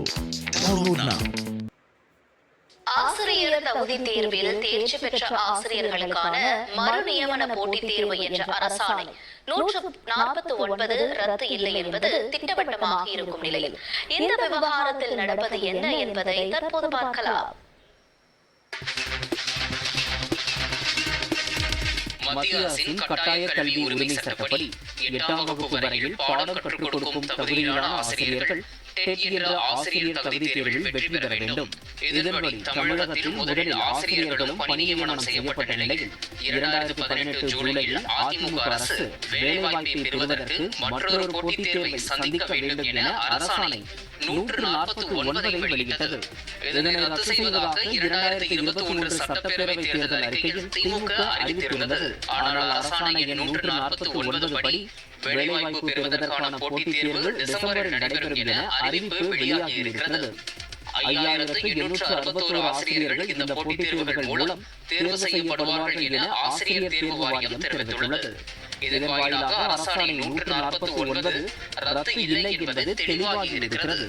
Download now. ஆசிரியர் தகுதி தேர்வில் தேர்ச்சி பெற்ற ஆசிரியர்களுக்கான மறு நியமன போட்டித் தேர்வு என்ற அரசாணை. நூற்று நாற்பத்தி ஒன்பது ரத்து இல்லை என்பது திட்டவட்டமாக இருக்கும் நிலையில். இந்த விவகாரத்தில் நடப்பது என்ன என்பதை தற்போது பார்க்கலாம். மத்திய அரசின் கட்டாய கல்வி உரிமை சட்டப்படி எட்டாம் வகுப்பு வரையில் பாடம் கற்றுக் கொடுக்கும் தகுதியான ஆசிரியர்கள் டெட் என்ற ஆசிரியர் தகுதி தேர்வில் வெற்றி பெற வேண்டும். இதன்படி தமிழகத்தில் முதலில் ஆசிரியர்களும் பணி செய்யப்பட்ட நிலையில் இரண்டாயிரத்தி பதினெட்டு ஜூலையில் அதிமுக அரசு வேலைவாய்ப்பை பெறுவதற்கு மற்றொரு போட்டித் தேர்வை சந்திக்க வேண்டும் என அரசாணை நூற்று நாற்பத்தி ஒன்பதை வெளியிட்டது. இதனை ரத்து செய்வதாக இரண்டாயிரத்தி இருபத்தி ஒன்று சட்டப்பேரவை தேர்தல் அறிக்கையில் திமுக அறிவித்திருந்தது. ஆனால் அரசாணை எண் நூற்று நாற்பத்தி ஒன்பது படி வேலைவாய்ப்பு பெறுவதற்கான போட்டித் தேர்வு டிசம்பரில் நடைபெறும் என அறிவிப்பு வெளியாகியிருக்கிறது. ஐயாயிரத்து எண்ணூற்று அறுபத்தோரு ஆசிரியர்கள் இந்த போட்டித் தேர்வுகள் மூலம் தேர்வு செய்யப்படுவார்கள் என ஆசிரியர் தேர்வு வாரியம் தெரிவித்துள்ளது. இதன் வாயிலாக அரசாணை நூற்று நாற்பத்தி ஒன்பது ரத்து இல்லை என்பது தெளிவாகி இருக்கிறது.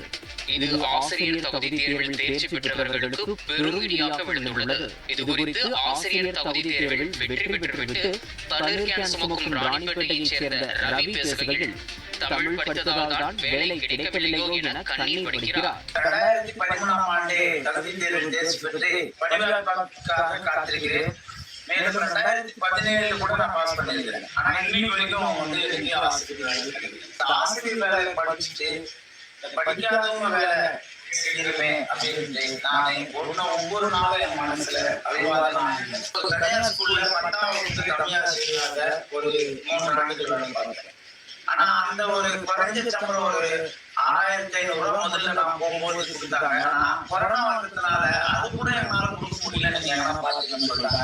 இது ஆசிரியர் தகுதி தேர்வில் தேர்ச்சி பெற்றவர்களுக்கு பெரும் விழுந்துள்ளது இது குறித்து ஆசிரியர் தகுதி தேர்வில் வெற்றி பெற்றுவிட்டு தண்ணீர் கேன் சுமக்கும் ராணிப்பேட்டையைச் சேர்ந்த ரவி பேசுகையில் தமிழ் படித்ததால் தான் வேலை கிடைக்கவில்லையோ என கண்ணீர் வடிக்கிறார். ரெண்டாயிரத்தி பதிமூணாம் ஆண்டு தகுதி தேர்வில் தேர்ச்சி பெற்று பணிவாய்ப்பாளருக்காக காத்திருக்கிறேன். மேலும் ரெண்டாயிரத்தி பதினேழுல கூட நான் பாஸ் பண்ணியிருக்கிறேன். ஆனா இன்னைக்கு வரைக்கும் வந்து ஆசிரியர் ஆசிரியர் வேலை படிச்சுட்டு படிக்காதவங்க வேலை செய்யணுமே அப்படின்னு நான் ஒரு நாள் ஒவ்வொரு நாளும் என் மனசுல அழிவாதான் நான் ஒரு ஸ்கூல்ல பத்தாம் வகுப்பு கம்மியா செய்வாங்க. ஒரு மூன்று ஆண்டுகள் பார்த்தேன் ஆனா அந்த ஒரு குறைஞ்ச சம்பளம் ஒரு ஆயிரத்தி ஐநூறு முதல்ல நான் போகும்போது கொடுத்தாங்க. ஆனா கொரோனா வந்ததுனால அது கூட என்னால கொடுக்க முடியல நீங்க எங்கன்னா பாத்துக்கன்னு சொல்றாங்க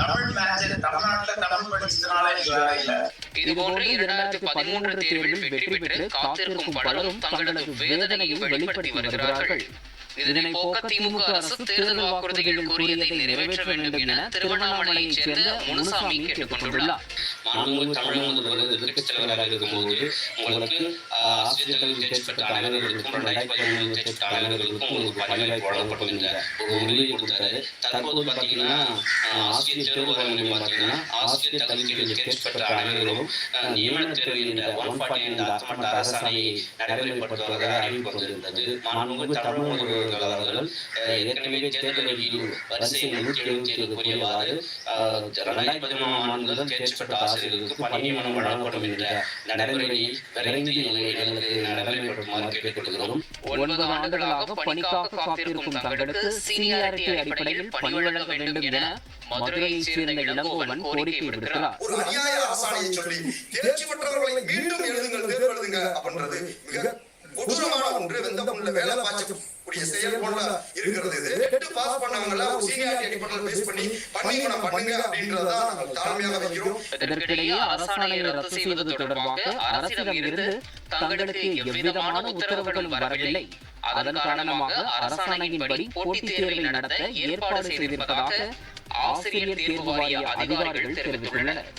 தமிழ் மேட்ச் தமிழ்நாட்டுல தமிழ் படிச்சதுனால எனக்கு வேலை இல்லை. இது போன்று இரண்டாயிரத்தி பதிமூன்று தேர்வில் வெற்றி பெற்று காத்திருக்கும் பலரும் தங்களது வேதனையை வெளிப்படுத்தி வருகிறார்கள். இதனை போக்க திமுக அரசு தேர்தல் வாக்குறுதிகள் கூறியதை நிறைவேற்ற வேண்டும் என திருவண்ணாமலையைச் சேர்ந்த முனுசாமி கேட்டுக்கொண்டுள்ளார். மாண்புமிகு தமிழக முதல்வர் எதிர்க்கட்சித் இருக்கும்போது உங்களுக்கு ஆஹ், தேர்ச்சி பெற்ற அனைவர்களுக்கும் ரெண்டாயிரத்தி பதிமூணு தேர்ச்சி பெற்ற அனைவர்களுக்கும் உங்களுக்கு வழங்கப்படும் என்ற ஒரு உறுதியை கொடுத்தாரு. தற்போது பார்த்தீங்கன்னா ஆசிரியர் தேர்வு பார்த்தீங்கன்னா ஆசிரியர் தேர்ச்சி பெற்ற அனைவரும் நியமன தேர்வு என்ற ஒன் ஃபார்ட்டி ஐந்து அரசாணையை நடைமுறைப்படுத்துவதாக அறிவிப்பு வந்திருந்தது மாண்புமிகு தமிழக அவர்கள் ஏற்கனவே தேர்தல் வரிசை நூற்றி எழுபத்தி ஏழு கூறியவாறு ரெண்டாயிரத்தி பதிமூணாம் ஆண்டு தேர்ச்சி பெற்ற ஆசிரியர்களுக்கு பணி நியமனம் வழங்கப்படும் என்ற நடைமுறையை விரைந்து எங்களுக்கு நடைமுறைப்படுத்துமாறு கேட்டுக்கொள்கிறோம். ஒன்பது ஆண்டுகளாக பணிக்காக காத்திருக்கும் தங்களுக்கு சீனியாரிட்டி அடிப்படையில் பணி வழங்க வேண்டும் என மதுரையைச் சேர்ந்த இளங்கோவன் கோரிக்கை விடுக்கிறார். ஒரு அநியாய அரசாணையை சொல்லி தேர்ச்சி பெற்றவர்களை மீண்டும் எழுதுங்கள் தேர்வு எழுதுங்க அப்படின்றது மிக கொடூரமான ஒன்று. வெந்த புண்ணுல வேலை பார்க்கக்கூடிய செயல் போல இருக்கிறது இது. பாஸ் பண்ணவங்கள சீனியாரிட்டி அடிப்படையில் பேஸ் பண்ணி பணிமணம் பண்ணுங்க அப்படின்றத நாங்கள் தாழ்மையாக வைக்கிறோம். இதற்கிடையே அரசாணையை ரத்து செய்வது தொடர்பாக அரசிடம் இருந்து தங்களுக்கு எவ்விதமான உத்தரவுகளும் வரவில்லை. அதன் காரணமாக அரசாணையின்படி போட்டித் தேர்வை நடத்த ஏற்பாடு செய்திருப்பதாக ஆசிரியர் தேர்வு வாரிய அதிகாரிகள் தெரிவித்துள்ளனர்.